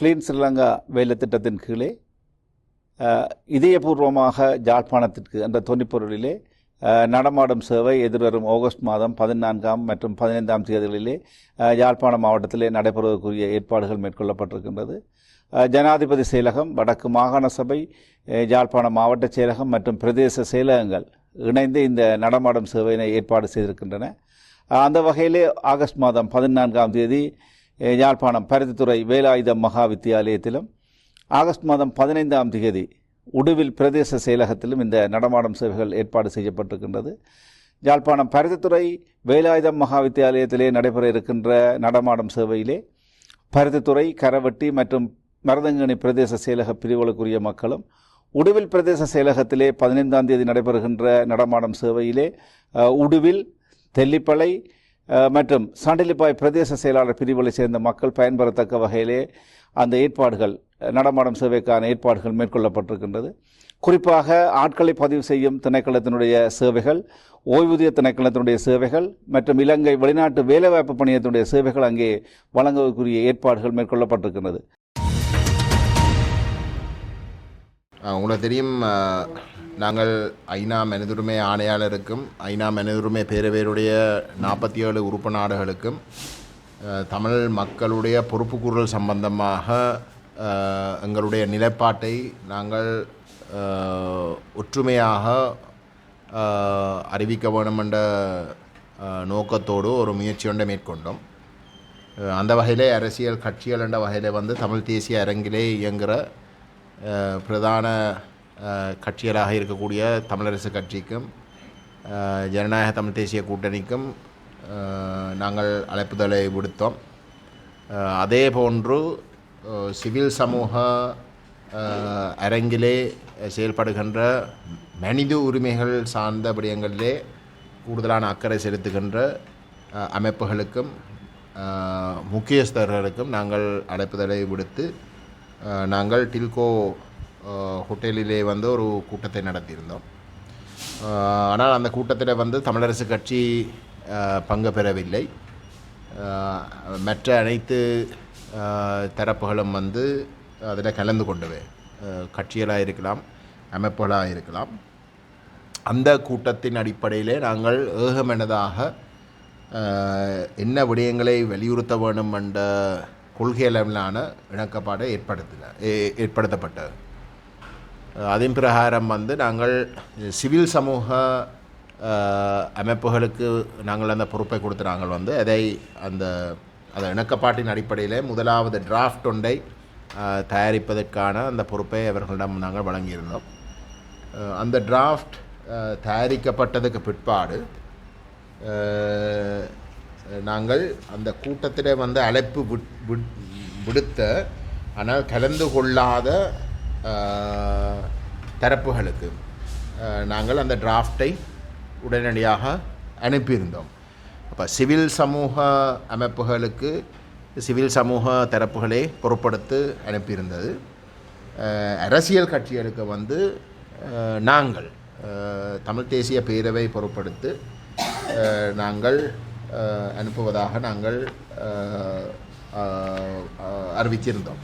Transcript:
Clean Sri Lanka வேலை திட்டத்தின் கீழே இதயபூர்வமாக ஜாழ்ப்பாணத்திற்கு அந்த தொனிப்பொருளிலே நடமாடும் சேவை எதிர்வரும் ஆகஸ்ட் மாதம் பதினான்காம் மற்றும் பதினைந்தாம் தேதிகளிலே யாழ்ப்பாணம் மாவட்டத்திலே நடைபெறுவதற்குரிய ஏற்பாடுகள் மேற்கொள்ளப்பட்டிருக்கின்றது. ஜனாதிபதி செயலகம் வடக்கு மாகாண சபை யாழ்ப்பாணம் மாவட்ட செயலகம் மற்றும் பிரதேச செயலகங்கள் இணைந்து இந்த நடமாடும் சேவையினை ஏற்பாடு செய்திருக்கின்றன. அந்த வகையிலே ஆகஸ்ட் மாதம் பதினான்காம் தேதி யாழ்ப்பாணம் பருத்தித்துறை வேலாயுதம் மகா வித்தியாலயத்திலும் ஆகஸ்ட் மாதம் பதினைந்தாம் தேதி உடுவில் பிரதேச செயலகத்திலும் இந்த நடமாடும் சேவைகள் ஏற்பாடு செய்யப்பட்டிருக்கின்றது யாழ்ப்பாணம் பருத்தித்துறை வேலாயுதம் மகா வித்தியாலயத்திலே நடைபெற இருக்கின்ற நடமாடும் சேவையிலே பருத்தித்துறை கரவட்டி மற்றும் மருதங்கணி பிரதேச செயலக பிரிவுகளுக்குரிய மக்களும் உடுவில் பிரதேச செயலகத்திலே பதினைந்தாம் தேதி நடைபெறுகின்ற நடமாடும் சேவையிலே உடுவில் தெல்லிப்பளை மற்றும் சாண்டிலிப்பாய் பிரதேச செயலாளர் பிரிவுகளை சேர்ந்த மக்கள் பயன்பெறத்தக்க வகையிலே அந்த ஏற்பாடுகள் நடமாடும் சேவைக்கான ஏற்பாடுகள் மேற்கொள்ளப்பட்டிருக்கின்றது. குறிப்பாக ஆட்களை பதிவு செய்யும் திணைக்களத்தினுடைய சேவைகள் ஓய்வூதிய திணைக்களத்தினுடைய சேவைகள் மற்றும் இலங்கை வெளிநாட்டு வேலைவாய்ப்பு பணியத்தினுடைய சேவைகள் அங்கே வழங்குவதற்குரிய ஏற்பாடுகள் மேற்கொள்ளப்பட்டிருக்கின்றது. உங்களுக்கு தெரியும் நாங்கள் ஐநா மனிதுரிமை ஆணையாளருக்கும் ஐநா மனிதுரிமை பேரவையுடைய நாற்பத்தி ஏழு உறுப்பு நாடுகளுக்கும் தமிழ் மக்களுடைய பொறுப்புக்கூறல் சம்பந்தமாக எங்களுடைய நிலைப்பாட்டை நாங்கள் ஒற்றுமையாக அறிவிக்க வேண்டும் என்ற நோக்கத்தோடு ஒரு முயற்சி ஒன்றை மேற்கொண்டோம். அந்த வகையிலே அரசியல் கட்சிகள் என்ற வகையில் வந்து தமிழ் தேசிய அரங்கிலே இயங்குகிற பிரதான கட்சிகளாக இருக்கக்கூடிய தமிழரசு கட்சிக்கும் ஜனநாயக தமிழ் தேசிய கூட்டணிக்கும் நாங்கள் அழைப்புதலை விடுத்தோம். அதே போன்று சிவில் சமூக அரங்கிலே செயல்படுகின்ற மனித உரிமைகள் சார்ந்த விடயங்களிலே கூடுதலான அக்கறை செலுத்துகின்ற அமைப்புகளுக்கும் முக்கியஸ்தர்களுக்கும் நாங்கள் அழைப்புதலை விடுத்து நாங்கள் டில்கோ ஹோட்டலிலே வந்து ஒரு கூட்டத்தை நடத்தியிருந்தோம். ஆனால் அந்த கூட்டத்தில் வந்து தமிழரசு கட்சி பங்கு பெறவில்லை. மற்ற அனைத்து தரப்புகளும் வந்து அதில் கலந்து கொண்டவை கட்சிகளாக இருக்கலாம் அமைப்புகளாக இருக்கலாம். அந்த கூட்டத்தின் அடிப்படையிலே நாங்கள் ஏகமனதாக என்ன விடயங்களை வலியுறுத்த வேண்டும் என்ற கொள்கை அளவிலான இணக்கப்பாடை ஏற்படுத்தின ஏ- ஏற்படுத்தப்பட்டது. அதன் பிரகாரம் வந்து நாங்கள் சிவில் சமூக அமைப்புகளுக்கு நாங்கள் அந்த பொறுப்பை கொடுத்து நாங்கள் வந்து அதை அந்த அந்த இணக்கப்பாட்டின் அடிப்படையில் முதலாவது டிராஃப்ட் ஒன்றை தயாரிப்பதற்கான அந்த பொறுப்பை அவர்களிடம் நாங்கள் வழங்கியிருந்தோம். அந்த டிராஃப்ட் தயாரிக்கப்பட்டதுக்கு பிற்பாடு நாங்கள் அந்த கூட்டத்தில் வந்து அழைப்பு விட்- விட்- விடுத்த ஆனால் கலந்து கொள்ளாத தரப்புகளுக்கு. நாங்கள் அந்த டிராஃப்டை உடனடியாக அனுப்பியிருந்தோம். அப்போ சிவில் சமூக அமைப்புகளுக்கு சிவில் சமூக தரப்புகளே பொறுப்படுத்து அனுப்பியிருந்தது. அரசியல் கட்சிகளுக்கு வந்து நாங்கள் தமிழ் தேசிய பேரவை பொறுப்படுத்து நாங்கள் அனுப்புவதாக நாங்கள் அறிவித்திருந்தோம்.